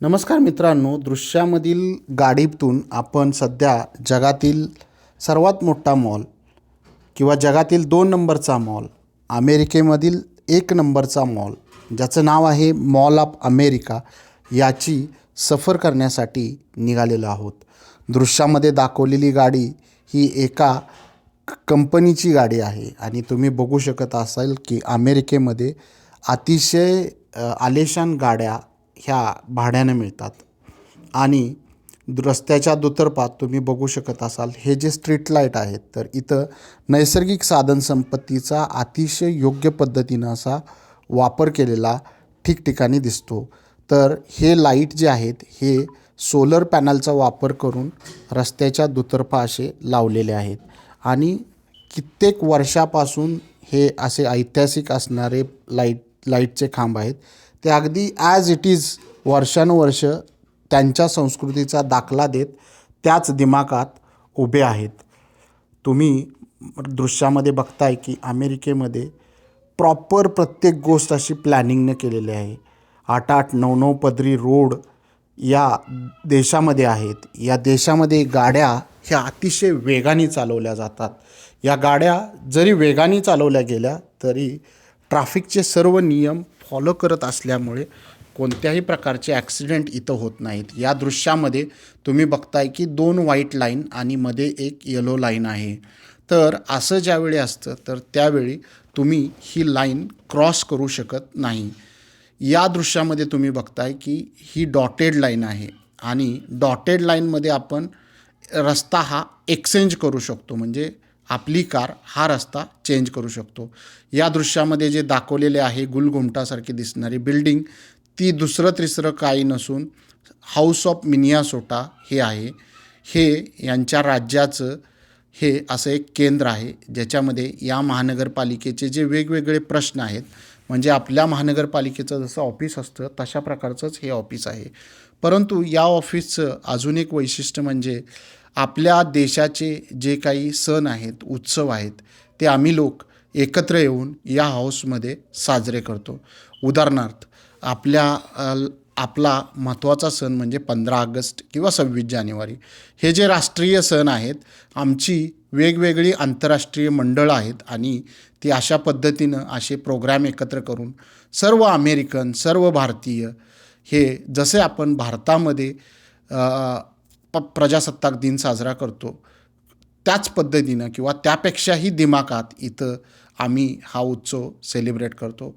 नमस्कार मित्रांनो दृश्यामधील गाडीतून आपण सध्या जगातील सर्वात मोठा मॉल किंवा जगातील दोन नंबरचा मॉल अमेरिकेमधील एक नंबरचा मॉल ज्याचं नाव आहे मॉल ऑफ अमेरिका याची सफर करण्यासाठी निघालेलो आहोत. दृश्यामध्ये दाखवलेली गाडी ही एका कंपनीची गाडी आहे आणि तुम्ही बघू शकत असाल की अमेरिकेमध्ये अतिशय आलेशान आलिशान गाड्या ह्या भाड्यानं मिळतात. आणि रस्त्याच्या दुतर्फात तुम्ही बघू शकत असाल हे जे स्ट्रीट लाइट आहेत तर इथं नैसर्गिक साधनसंपत्तीचा अतिशय योग्य पद्धतीनं असा वापर केलेला ठिकठिकाणी दिसतो. तर हे लाइट जे आहेत हे सोलर पॅनलचा वापर करून रस्त्याच्या दुतर्फा असे लावलेले आहेत. आणि कित्येक वर्षापासून हे असे ऐतिहासिक असणारे लाइट लाईटचे खांब आहेत. ते अगदी ॲज इट इज वर्षानुवर्ष त्यांच्या संस्कृतीचा दाखला देत त्याच दिमागात उभे आहेत. तुम्ही दृश्यामध्ये बघताय की अमेरिकेमध्ये प्रॉपर प्रत्येक गोष्ट अशी प्लॅनिंगनं केलेली आहे. आठ आठ नऊ नऊ पदरी रोड या देशामध्ये आहेत. या देशामध्ये गाड्या ह्या अतिशय वेगाने चालवल्या जातात. या गाड्या जरी वेगाने चालवल्या गेल्या तरी ट्रॅफिकचे सर्व नियम फॉलो करत असल्यामुळे कोणत्याही प्रकारचे ॲक्सिडेंट इथं होत नाहीत. या दृश्यामध्ये तुम्ही बघताय की दोन व्हाईट लाईन आणि मध्ये एक येलो लाईन आहे. तर असं ज्यावेळी असतं तर त्यावेळी तुम्ही ही लाईन क्रॉस करू शकत नाही. या दृश्यामध्ये तुम्ही बघताय की ही डॉटेड लाईन आहे आणि डॉटेड लाईनमध्ये आपण रस्ता हा एक्सचेंज करू शकतो. म्हणजे आपली कार हा रस्ता चेंज करू शकतो. या दृश्यामध्ये जे दाखवलेले आहे गुलघुमटासारखी दिसणारी बिल्डिंग ती दुसरं तिसरं काही नसून हाऊस ऑफ मिनियासोटा हे आहे. हे यांच्या राज्याचं हे असं एक केंद्र आहे ज्याच्यामध्ये या महानगरपालिकेचे जे वेगवेगळे प्रश्न आहेत म्हणजे आपल्या महानगरपालिकेचं जसं ऑफिस असतं तशा प्रकारचंच हे ऑफिस आहे. परंतु या ऑफिसचं अजून एक वैशिष्ट्य म्हणजे आपल्या देशाचे जे काही सण आहेत उत्सव आहेत ते आम्ही लोक एकत्र येऊन या हाऊसमध्ये साजरे करतो. उदाहरणार्थ आपल्या आपला महत्त्वाचा सण म्हणजे पंधरा ऑगस्ट किंवा सव्वीस जानेवारी. हे जे राष्ट्रीय सण आहेत आमची वेगवेगळी आंतरराष्ट्रीय मंडळं आहेत आणि ती अशा पद्धतीनं असे प्रोग्रॅम एकत्र करून सर्व अमेरिकन सर्व भारतीय हे जसे आपण भारतामध्ये प प्रजासत्ताक दिन साजरा करतो. त्याच पद्धतीनं किंवा त्यापेक्षाही दिमाकात इथं आम्ही हा उत्सव सेलिब्रेट करतो.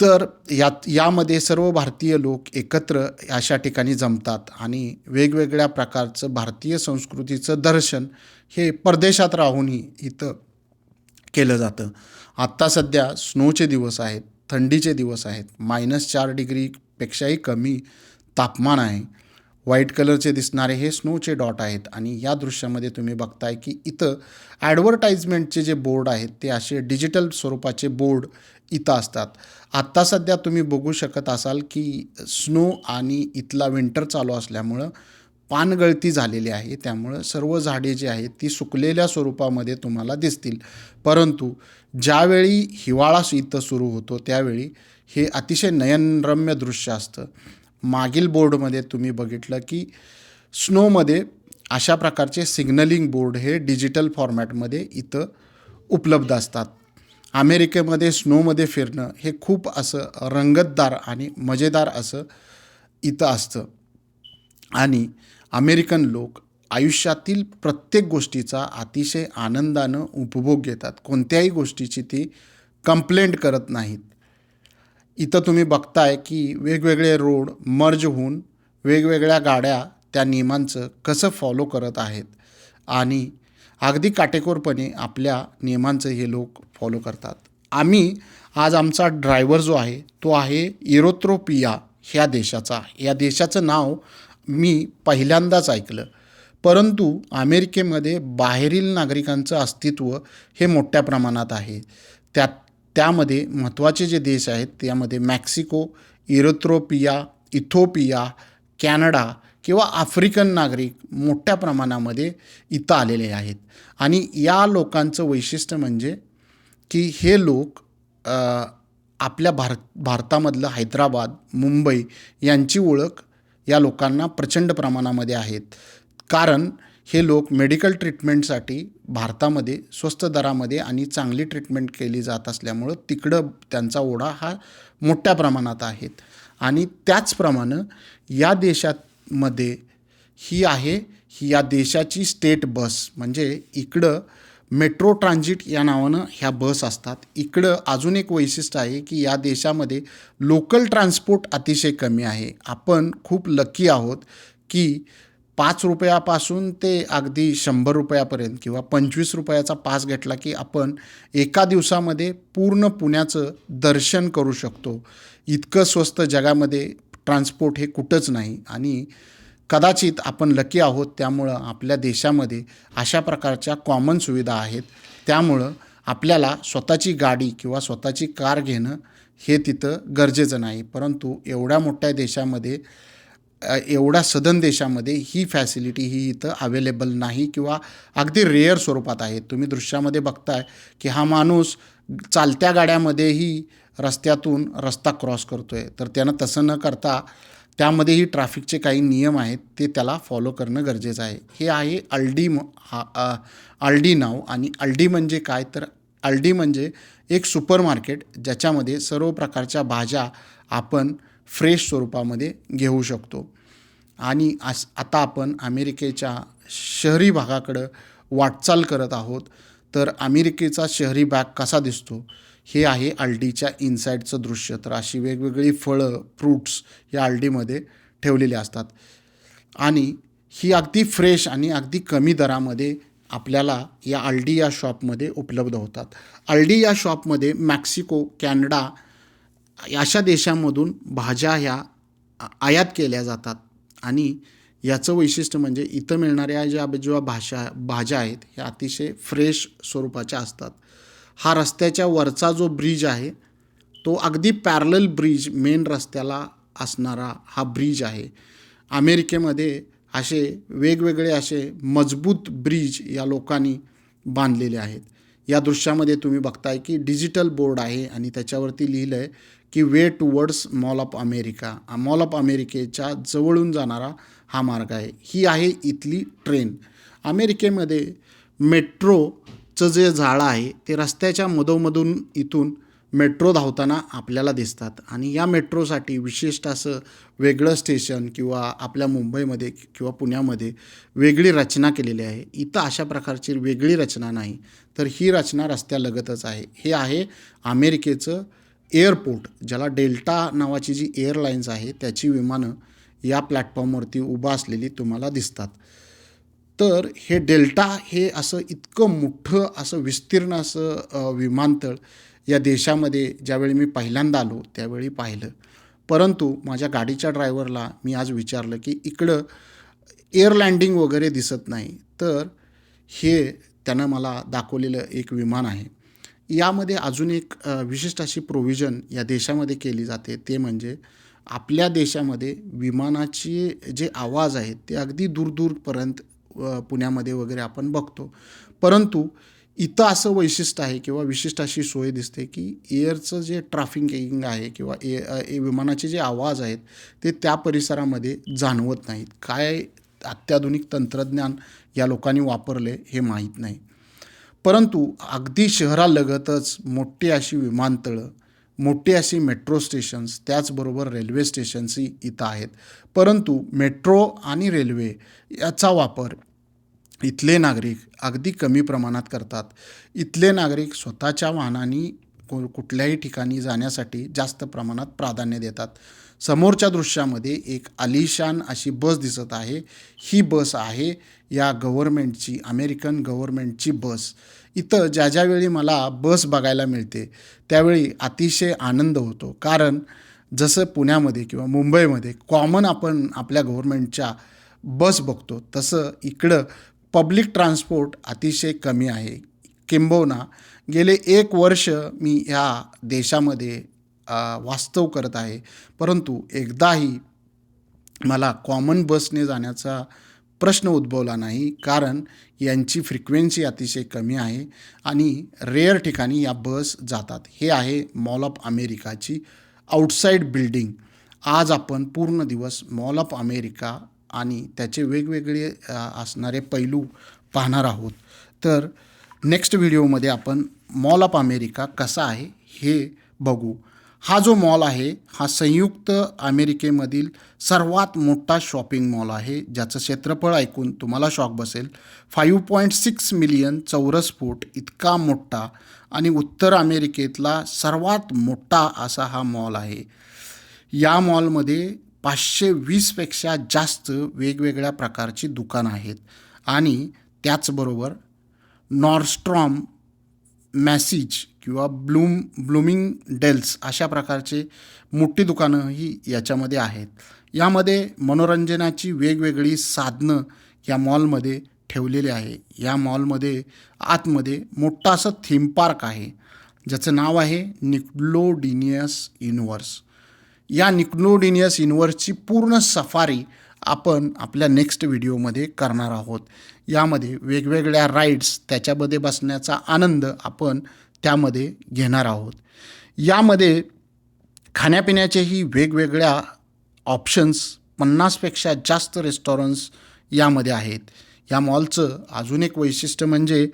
तर यात यामध्ये सर्व भारतीय लोक एकत्र अशा ठिकाणी जमतात आणि वेगवेगळ्या प्रकारचं भारतीय संस्कृतीचं दर्शन हे परदेशात राहूनही इथं केलं जातं. आत्ता सध्या स्नोचे दिवस आहेत थंडीचे दिवस आहेत मायनस चार डिग्रीपेक्षाही कमी तापमान आहे. व्हाईट कलरचे दिसणारे हे स्नोचे डॉट आहेत आणि या दृश्यामध्ये तुम्ही बघताय की इथं ॲडव्हर्टाईजमेंटचे जे बोर्ड आहेत ते असे डिजिटल स्वरूपाचे बोर्ड इथं असतात. आत्ता सध्या तुम्ही बघू शकत असाल की स्नो आणि इथला विंटर चालू असल्यामुळं पानगळती झालेली आहे. त्यामुळं सर्व झाडे जी आहेत ती सुकलेल्या स्वरूपामध्ये तुम्हाला दिसतील. परंतु ज्यावेळी हिवाळा इथं सुरू होतो त्यावेळी हे अतिशय नयनरम्य दृश्य असतं. मागील बोर्डमध्ये तुम्ही बघितलं की स्नोमध्ये अशा प्रकारचे सिग्नलिंग बोर्ड हे डिजिटल फॉर्मॅटमध्ये इथं उपलब्ध असतात. अमेरिकेमध्ये स्नोमध्ये फिरणं हे खूप असं रंगतदार आणि मजेदार असं इथं असतं. आणि अमेरिकन लोक आयुष्यातील प्रत्येक गोष्टीचा अतिशय आनंदानं उपभोग घेतात. कोणत्याही गोष्टीची ती कंप्लेंट करत नाहीत. इथं तुम्ही बघताय की वेगवेगळे रोड मर्ज होऊन वेगवेगळ्या गाड्या त्या नियमांचं कसं फॉलो करत आहेत. आणि अगदी काटेकोरपणे आपल्या नियमांचं हे लोक फॉलो करतात. आम्ही आज आमचा ड्रायव्हर जो आहे तो आहे इरोत्रोपिया ह्या देशाचा. या देशाचं नाव मी पहिल्यांदाच ऐकलं. परंतु अमेरिकेमध्ये बाहेरील नागरिकांचं अस्तित्व हे मोठ्या प्रमाणात आहे. त्यात त्यामध्ये महत्त्वाचे जे देश आहेत त्यामध्ये मॅक्सिको इरोत्रोपिया इथोपिया कॅनडा किंवा आफ्रिकन नागरिक मोठ्या प्रमाणामध्ये इथं आलेले आहेत. आणि या लोकांचं वैशिष्ट्य म्हणजे की हे लोक आपल्या भार भारतामधलं हैदराबाद मुंबई यांची ओळख या लोकांना प्रचंड प्रमाणामध्ये आहेत. कारण हे लोक मेडिकल ट्रीटमेंटसाठी भारतामध्ये स्वस्त दरामध्ये आणि चांगली ट्रीटमेंट केली जात असल्यामुळं तिकडं त्यांचा ओढा हा मोठ्या प्रमाणात आहेत. आणि त्याचप्रमाणे या देशामध्ये ही आहे ही या देशाची स्टेट बस. म्हणजे इकडं मेट्रो ट्रान्झिट या नावानं ह्या बस असतात. इकडं अजून एक वैशिष्ट्य आहे की या देशामध्ये लोकल ट्रान्सपोर्ट अतिशय कमी आहे. आपण खूप लकी आहोत की पाच रुपयापासून ते अगदी शंभर रुपयापर्यंत किंवा पंचवीस रुपयाचा पास घेतला की आपण एका दिवसामध्ये पूर्ण पुण्याचं दर्शन करू शकतो. इतकं स्वस्त जगामध्ये ट्रान्सपोर्ट हे कुठंच नाही आणि कदाचित आपण लकी आहोत त्यामुळं आपल्या देशामध्ये अशा प्रकारच्या कॉमन सुविधा आहेत. त्यामुळं आपल्याला स्वतःची गाडी किंवा स्वतःची कार घेणं हे तिथं गरजेचं नाही. परंतु एवढ्या मोठ्या देशामध्ये एवढ्या सदन देशामध्ये ही फॅसिलिटी ही इथं अवेलेबल नाही किंवा अगदी रेअर स्वरूपात आहे. तुम्ही दृश्यामध्ये बघताय की हा माणूस चालत्या गाड्यामध्येही रस्त्यातून रस्ता क्रॉस करतो आहे तर त्यानं तसं न करता त्यामध्येही ट्रॅफिकचे काही नियम आहेत ते त्याला फॉलो करणं गरजेचं आहे. हे आहे अल्डी म- हा अल्डी नाव आणि अल्डी म्हणजे काय? तर अल्डी म्हणजे एक सुपर मार्केट ज्याच्यामध्ये सर्व प्रकारच्या भाज्या आपण फ्रेश स्वरूपामध्ये घेऊ शकतो. आणि आस आता आपण अमेरिकेच्या शहरी भागाकडं वाटचाल करत आहोत. तर अमेरिकेचा शहरी भाग कसा दिसतो? हे आहे अल्डीच्या इनसाईडचं दृश्य. तर अशी वेगवेगळी फळं फ्रूट्स या अल्डीमध्ये ठेवलेली असतात. आणि ही अगदी फ्रेश आणि अगदी कमी दरामध्ये आपल्याला या अल्डी या शॉपमध्ये उपलब्ध होतात. अल्डी या शॉपमध्ये मॅक्सिको कॅनडा अशा देशांमधून भाज्या ह्या आयात केल्या जातात आणि याचं वैशिष्ट्य म्हणजे इथं मिळणाऱ्या ज्या जेव्हा भाषा भाज्या आहेत ह्या अतिशय फ्रेश स्वरूपाच्या असतात. हा रस्त्याच्या वरचा जो ब्रिज आहे तो अगदी पॅरलल ब्रिज मेन रस्त्याला असणारा हा ब्रिज आहे. अमेरिकेमध्ये असे वेगवेगळे असे मजबूत ब्रिज या लोकांनी बांधलेले आहेत. या दृश्यामध्ये तुम्ही बघताय की डिजिटल बोर्ड आहे आणि त्याच्यावरती लिहिलं आहे की way towards mall of America. Mall of अमेरिकेच्या जवळून जाणारा हा मार्ग आहे. ही आहे इथली ट्रेन. अमेरिकेमध्ये मेट्रोचं जे झाड आहे ते रस्त्याच्या मधोमधून इथून मेट्रो धावताना आपल्याला दिसतात. आणि या मेट्रोसाठी विशिष्ट असं वेगळं स्टेशन किंवा आपल्या मुंबईमध्ये किंवा पुण्यामध्ये वेगळी रचना केलेली आहे. इथं अशा प्रकारची वेगळी रचना नाही. तर ही रचना रस्त्यालगतच आहे. हे आहे अमेरिकेचं एअरपोर्ट ज्याला डेल्टा नावाची जी एअरलाईन्स आहे त्याची विमानं या प्लॅटफॉर्मवरती उभा असलेली तुम्हाला दिसतात. तर हे डेल्टा हे असं इतकं मोठं असं विस्तीर्ण असं विमानतळ या देशामध्ये ज्यावेळी मी पहिल्यांदा आलो त्यावेळी पाहिलं. परंतु माझ्या गाडीच्या ड्रायव्हरला मी आज विचारलं की इकडं एअर लँडिंग वगैरे दिसत नाही तर हे त्यानं मला दाखवलेलं एक विमान आहे. यामध्ये अजून एक विशिष्ट अशी प्रोव्हिजन या देशामध्ये केली जाते ते म्हणजे आपल्या देशामध्ये विमानाचे जे आवाज आहेत ते अगदी दूरदूरपर्यंत पुण्यामध्ये वगैरे आपण बघतो. परंतु इथं असं वैशिष्ट्य आहे किंवा विशिष्ट अशी सोय दिसते की एअरचं जे ट्राफिकिंग आहे किंवा ए ए विमानाचे जे आवाज आहेत ते त्या परिसरामध्ये जाणवत नाहीत. काय अत्याधुनिक तंत्रज्ञान या लोकांनी वापरले हे माहीत नाही. परंतु अगदी शहरालगतच मोठी अशी विमानतळं मोठी अशी मेट्रो स्टेशन्स त्याचबरोबर रेल्वे स्टेशन्सही इथं आहेत. परंतु मेट्रो आणि रेल्वे याचा वापर इथले नागरिक अगदी कमी प्रमाणात करतात. इथले नागरिक स्वतःच्या वाहनाने को कुठल्याही ठिकाणी जाण्यासाठी जास्त प्रमाणात प्राधान्य देतात. समोरच्या दृश्यामध्ये एक आलिशान अशी बस दिसत आहे. ही बस आहे या गव्हर्मेंटची अमेरिकन गव्हर्मेंटची बस. इथं ज्या ज्यावेळी मला बस बघायला मिळते त्यावेळी अतिशय आनंद होतो. कारण जसं पुण्यामध्ये किंवा मुंबईमध्ये कॉमन आपण आपल्या गव्हर्मेंटच्या बस बघतो तसं इकडं पब्लिक ट्रान्सपोर्ट अतिशय कमी आहे. किंबहुना गेले एक वर्ष मी ह्या देशामध्ये वास्तव करत आहे. परंतु एकदाही मला कॉमन बसने जाण्याचा प्रश्न उद्भवला नाही कारण यांची फ्रिक्वेन्सी अतिशय कमी आहे आणि रेअर ठिकाणी या बस जातात. हे आहे मॉल ऑफ अमेरिकाची आउटसाईड बिल्डिंग आज आपण पूर्ण दिवस मॉल ऑफ अमेरिका आणि त्याचे वेगवेगळे असणारे पैलू पाहणार आहोत. तर नेक्स्ट व्हिडिओमध्ये आपण मॉल ऑफ अमेरिका कसा आहे हे बघू. हा जो मॉल आहे हा संयुक्त अमेरिकेमधील सर्वात मोठा शॉपिंग मॉल आहे ज्याचं क्षेत्रफळ ऐकून तुम्हाला शॉक बसेल. फाईव्ह पॉईंट सिक्स मिलियन चौरस फूट इतका मोठा आणि उत्तर अमेरिकेतला सर्वात मोठा असा हा मॉल आहे. या मॉलमध्ये पाचशे वीसपेक्षा जास्त वेगवेगळ्या प्रकारची दुकानं आहेत. आणि त्याचबरोबर नॉर्स्ट्रॉम मॅसिज किंवा ब्लूम ब्लूमिंग डेल्स अशा प्रकारचे मोठी दुकानंही याच्यामध्ये आहेत. यामध्ये मनोरंजनाची वेगवेगळी साधनं या मॉलमध्ये ठेवलेली आहे. या मॉलमध्ये आतमध्ये मोठा असं थीम पार्क आहे. ज्याचं नाव आहे निक्लोडिनियस युनिवर्स या निक्लोडिनियस युनिवर्सची पूर्ण सफारी आपण आपल्या नेक्स्ट व्हिडिओमध्ये करणार आहोत. यामध्ये वेगवेगळ्या राईड्स त्याच्यामध्ये बसण्याचा आनंद आपण त्यामध्ये घेणार आहोत. यामध्ये खाण्यापिण्याचेही वेगवेगळ्या ऑप्शन्स पन्नासपेक्षा जास्त रेस्टॉरंट्स यामध्ये आहेत. या मॉलचं अजून एक वैशिष्ट्य म्हणजे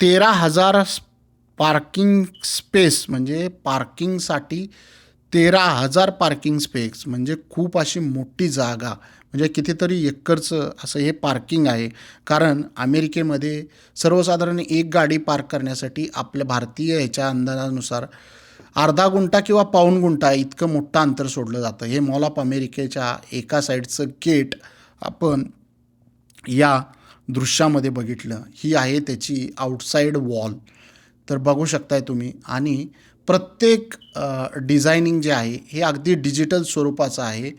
तेरा हजार पार्किंग स्पेस म्हणजे पार्किंगसाठी तेरा हजार पार्किंग स्पेस म्हणजे खूप अशी मोठी जागा म्हणजे कितीतरी एकरचं असं हे पार्किंग आहे. कारण अमेरिकेमध्ये सर्वसाधारण एक गाडी पार्क करण्यासाठी आपल्या भारतीय ह्याच्या अंदाजानुसार अर्धा गुंठा किंवा पाऊण गुंठा इतकं मोठं अंतर सोडलं जातं. हे मॉल ऑफ अमेरिकेच्या एका साईडचं गेट आपण या दृश्यामध्ये बघितलं. ही आहे त्याची आउटसाईड वॉल. तर बघू शकताय तुम्ही. आणि प्रत्येक डिझायनिंग जे आहे हे अगदी डिजिटल स्वरूपाचं आहे.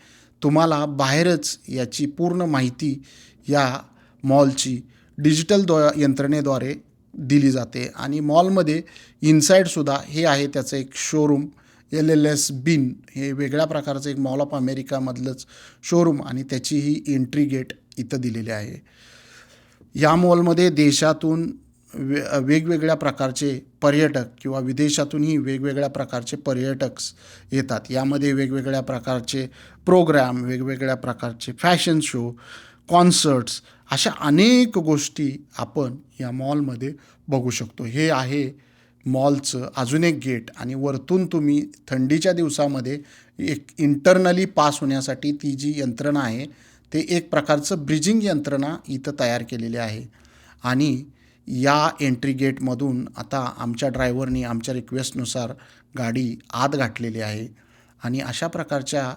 तुम्हाला बाहेरच याची पूर्ण माहिती या मॉलची डिजिटल द्वा यंत्रणेद्वारे दिली जाते. आणि मॉलमध्ये इनसाईडसुद्धा हे आहे त्याचं एक showroom L L S Bean हे वेगळ्या प्रकारचं एक मॉल ऑफ अमेरिकामधलंच शोरूम आणि त्याची ही एंट्री गेट इथं दिलेली आहे. या मॉलमध्ये देशातून वे वेगवेगळ्या प्रकारचे पर्यटक किंवा विदेशातूनही वेगवेगळ्या प्रकारचे पर्यटक्स येतात. यामध्ये वेगवेगळ्या प्रकारचे प्रोग्रॅम वेगवेगळ्या प्रकारचे फॅशन शो कॉन्सर्ट्स अशा अनेक गोष्टी आपण या मॉलमध्ये बघू शकतो. हे आहे मॉलचं अजून एक गेट आणि वरतून तुम्ही थंडीच्या दिवसामध्ये एक इंटरनली पास होण्यासाठी ती जी यंत्रणा आहे ते एक प्रकारचं ब्रिजिंग यंत्रणा इथं तयार केलेली आहे. आणि या एंट्री गेटमधून आता आमच्या ड्रायव्हरनी आमच्या रिक्वेस्टनुसार गाडी आत गाठलेली आहे. आणि अशा प्रकारच्या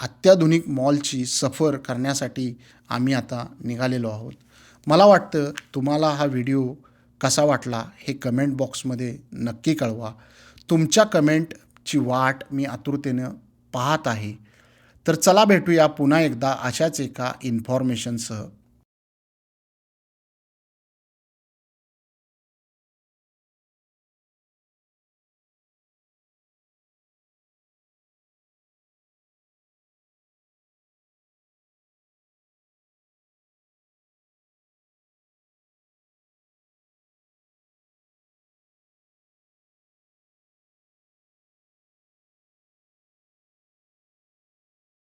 अत्याधुनिक मॉलची सफर करण्यासाठी आम्ही आता निघालेलो आहोत. मला वाटतं तुम्हाला हा व्हिडिओ कसा वाटला हे कमेंट बॉक्समध्ये नक्की कळवा. तुमच्या कमेंटची वाट मी आतुरतेनं पाहत आहे. तर चला भेटूया पुन्हा एकदा अशाच एका इन्फॉर्मेशनसह